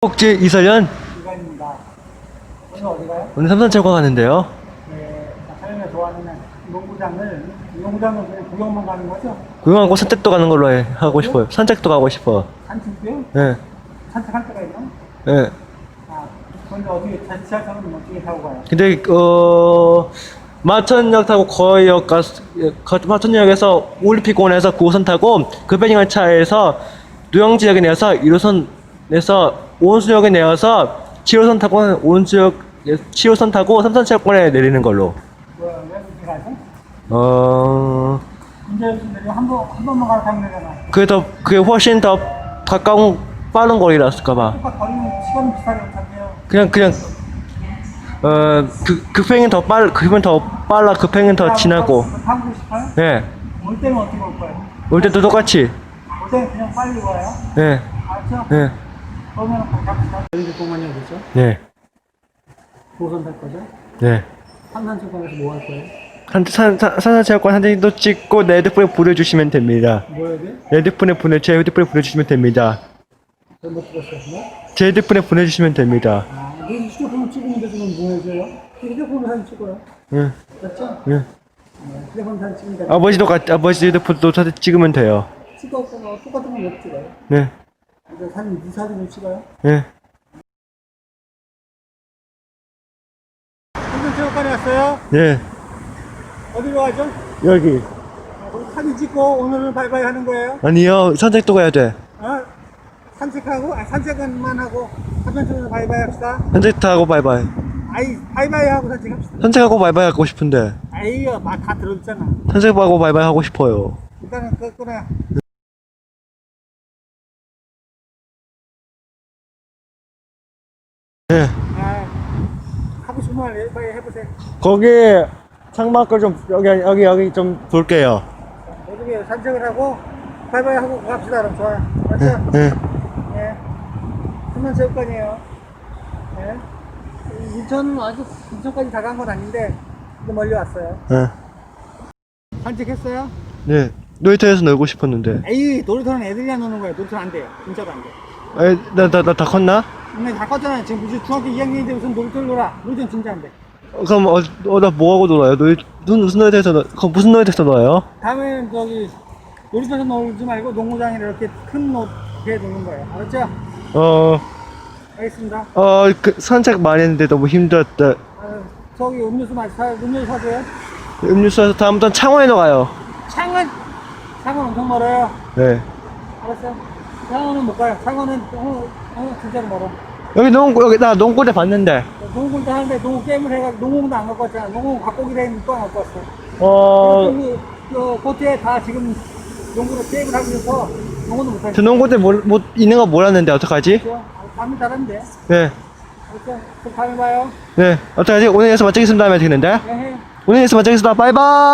꼭지 이설연 이관입니다. 오늘 어디 가요? 오늘 삼산체육관 가는데요. 네, 사장님이 좋아하는 농구장을, 농구장은 그냥 구경만 가는 거죠? 구경하고 산책도 가는 걸로 해, 하고 싶어요. 산책도 가고 싶어. 산책이요? 예, 산책할 때가 있나? 예. 아, 근데 어떻게 자- 지하철은 어떻게 타고 가요? 근데 어 마천역 타고 거의역 가 거- 마천역에서 올림픽공원에서 9호선 타고 급행열 차에서 노영지역에 내려서 1호선에서 오은수역에 내려서 7호선 타고 오은수역 7호선 타고 삼산체육관에 내리는 걸로. 뭐야, 왜 그렇게 가죠? 어 이제 내려 한 번, 한 번만 가서 타면 되잖아. 그게 더 그게 훨씬 더 가까운 빠른 비슷하게 못한대요. 그냥 그냥 어 그 급행은 더 빨 급행 더 빨라 급행은 더 진하고 타고 싶어요? 예. 올 때는 어떻게 올 거예요? 올 때도 똑같이 올 때는 그냥 빨리 와요. 예. 알죠? 예. 그러면 갑시다. 여기 공원이요, 그죠? 네. 도선 탈 거죠? 네. 삼산체육관에서 뭐 할 거예요? 산, 산, 산, 산사체육관 사진도 찍고 내 핸드폰에 보내주시면 됩니다. 뭐 해야 돼? 내 핸드폰에 보내, 제 핸드폰에 보내주시면 됩니다. 잘못 제 핸드폰에 보내주시면 됩니다. 아, 내 휴대폰을 찍으면 되지만 뭐 해줘요? 휴대폰으로 사진 찍어요. 응, 그렇죠? 응. 네, 휴대폰 사진 되죠. 아버지도 같, 아버지 핸드폰도 사진 찍으면 돼요. 찍었거나 똑같은 건못 찍어요. 네, 근데 사진, 네 사진을 찍어요. 네. 삼산체육관에 왔어요. 네. 어디로 가죠? 여기. 아, 거기 사진 찍고 오늘은 바이바이 하는 거예요. 아니요, 산책도 가야 돼. 어? 산책하고, 아, 산책만 하고 삼산체육관 바이바이 합시다. 산책 타고 바이바이. 아이, 바이바이 하고 산책합시다. 산책하고 바이바이 하고 싶은데. 아이요, 막 다 들어있잖아. 산책하고 바이바이 하고 싶어요. 일단은 그거 끊어요. 네. 아, 하고 싶은 말 빨리 해보세요. 거기 창밖을 좀, 여기, 여기, 여기 좀 볼게요. 어떻게 산책을 하고 바이바이 하고 갑시다 그럼 좋아요 맞죠? 네. 예 한만체육관이에요 예 인천은 아주 인천까지 다 간 건 아닌데 좀 멀리 왔어요 네. 산책했어요? 네. 놀이터에서 놀고 싶었는데. 에이 놀이터는 애들이랑 노는 거예요 놀이터는 안 돼요 진짜로 안 돼 에, 나, 나, 나 다 컸나? 근데 다 껐잖아요 지금 무슨 중학교 2학년인데 무슨 놀이터를 놀아 놀이터는 진짜 안 돼 어, 그럼 어, 어, 나 뭐하고 놀아요? 놀이, 무슨, 무슨 놀이터에서 놀, 그럼 무슨 놀이터에서 놀아요? 다음에는 저기 놀이터에서 놀지 말고 농구장에 이렇게 큰 높게 노는 거예요 알았죠? 어, 알겠습니다 어, 그, 산책 많이 했는데 너무 힘들었다. 아, 저기 음료수 마시 사 음료수 사줘요? 음료수에서 다음부터 창원에 가요. 창원 창원 엄청 멀어요. 네. 알았어. 창원은 못 가요. 어, 어 진짜로 멀어. 여기 농구, 여기 나 농구대 봤는데. 농구도 하는데 농구 게임을 해가지고 농구도 안 갖고 왔잖아. 농구 갖고 오기로 했는데 또 안 갖고 왔어. 어, 저 코트에 다 지금 농구로 게임을 있어서 농구도 못저 하죠. 농구대 못, 못 있는 거 몰랐는데 어떡하지? 밤이 잘하는데. 네. 알았어. 그럼 다음에 봐요. 네. 어떡하지? 오늘 에서 맞추겠습니다 하면 되겠는데? 네. 오늘 에서 맞추겠습니다. 바이바이!